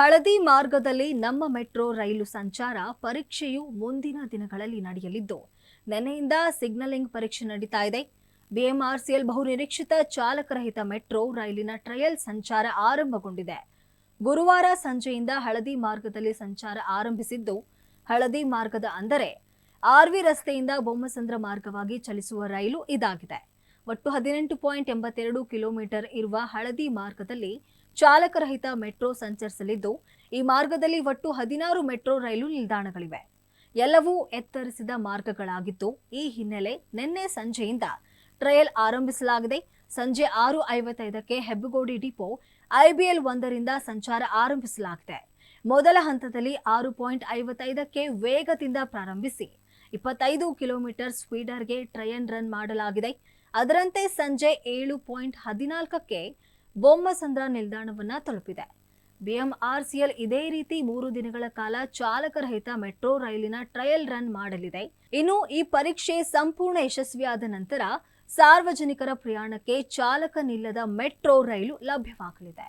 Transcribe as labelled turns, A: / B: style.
A: ಹಳದಿ ಮಾರ್ಗದಲ್ಲಿ ನಮ್ಮ ಮೆಟ್ರೋ ರೈಲು ಸಂಚಾರ ಪರೀಕ್ಷೆಯು ಮುಂದಿನ ದಿನಗಳಲ್ಲಿ ನಡೆಯಲಿದ್ದು ನಿನ್ನೆಯಿಂದ ಸಿಗ್ನಲಿಂಗ್ ಪರೀಕ್ಷೆ ನಡೀತಾ ಇದೆ. ಬಿಎಂಆರ್ಸಿಎಲ್ ಬಹುನಿರೀಕ್ಷಿತ ಚಾಲಕರಹಿತ ಮೆಟ್ರೋ ರೈಲಿನ ಟ್ರಯಲ್ ಸಂಚಾರ ಆರಂಭಗೊಂಡಿದೆ. ಗುರುವಾರ ಸಂಜೆಯಿಂದ ಹಳದಿ ಮಾರ್ಗದಲ್ಲಿ ಸಂಚಾರ ಆರಂಭಿಸಿದ್ದು, ಹಳದಿ ಮಾರ್ಗದ ಅಂದರೆ ಆರ್ವಿ ರಸ್ತೆಯಿಂದ ಬೊಮ್ಮಸಂದ್ರ ಮಾರ್ಗವಾಗಿ ಚಲಿಸುವ ರೈಲು ಇದಾಗಿದೆ. ಒಟ್ಟು ಹದಿನೆಂಟು ಪಾಯಿಂಟ್ ಎಂಬತ್ತೆರಡು ಕಿಲೋಮೀಟರ್ ಇರುವ ಹಳದಿ ಮಾರ್ಗದಲ್ಲಿ ಚಾಲಕರಹಿತ ಮೆಟ್ರೋ ಸಂಚರಿಸಲಿದ್ದು, ಈ ಮಾರ್ಗದಲ್ಲಿ ಒಟ್ಟು ಹದಿನಾರು ಮೆಟ್ರೋ ರೈಲು ನಿಲ್ದಾಣಗಳಿವೆ. ಎಲ್ಲವೂ ಎತ್ತರಿಸಿದ ಮಾರ್ಗಗಳಾಗಿದ್ದು, ಈ ಹಿನ್ನೆಲೆ ನಿನ್ನೆ ಸಂಜೆಯಿಂದ ಟ್ರಯಲ್ ಆರಂಭಿಸಲಾಗಿದೆ. ಸಂಜೆ ಆರು ಐವತ್ತೈದಕ್ಕೆ ಹೆಬ್ಬಗೋಡಿ ಡಿಪೋ ಐಬಿಎಲ್ ಒಂದರಿಂದ ಸಂಚಾರ ಆರಂಭಿಸಲಾಗಿದೆ. ಮೊದಲ ಹಂತದಲ್ಲಿ ಆರು ಪಾಯಿಂಟ್ ಐವತ್ತೈದಕ್ಕೆ ವೇಗದಿಂದ ಪ್ರಾರಂಭಿಸಿ ಇಪ್ಪತ್ತೈದು ಕಿಲೋಮೀಟರ್ ಸ್ಪೀಡರ್ಗೆ ಟ್ರಯಲ್ ರನ್ ಮಾಡಲಾಗಿದೆ. ಅದರಂತೆ ಸಂಜೆ ಏಳು ಪಾಯಿಂಟ್ ಹದಿನಾಲ್ಕಕ್ಕೆ ಬೊಮ್ಮಸಂದ್ರ ನಿಲ್ದಾಣವನ್ನು ತಲುಪಿದೆ. ಬಿಎಂಆರ್ಸಿಎಲ್ ಇದೇ ರೀತಿ ಮೂರು ದಿನಗಳ ಕಾಲ ಚಾಲಕರಹಿತ ಮೆಟ್ರೋ ರೈಲಿನ ಟ್ರಯಲ್ ರನ್ ಮಾಡಲಿದೆ. ಇನ್ನು ಈ ಪರೀಕ್ಷೆ ಸಂಪೂರ್ಣ ಯಶಸ್ವಿಯಾದ ನಂತರ ಸಾರ್ವಜನಿಕರ ಪ್ರಯಾಣಕ್ಕೆ ಚಾಲಕನಿಲ್ಲದ ಮೆಟ್ರೋ ರೈಲು ಲಭ್ಯವಾಗಲಿದೆ.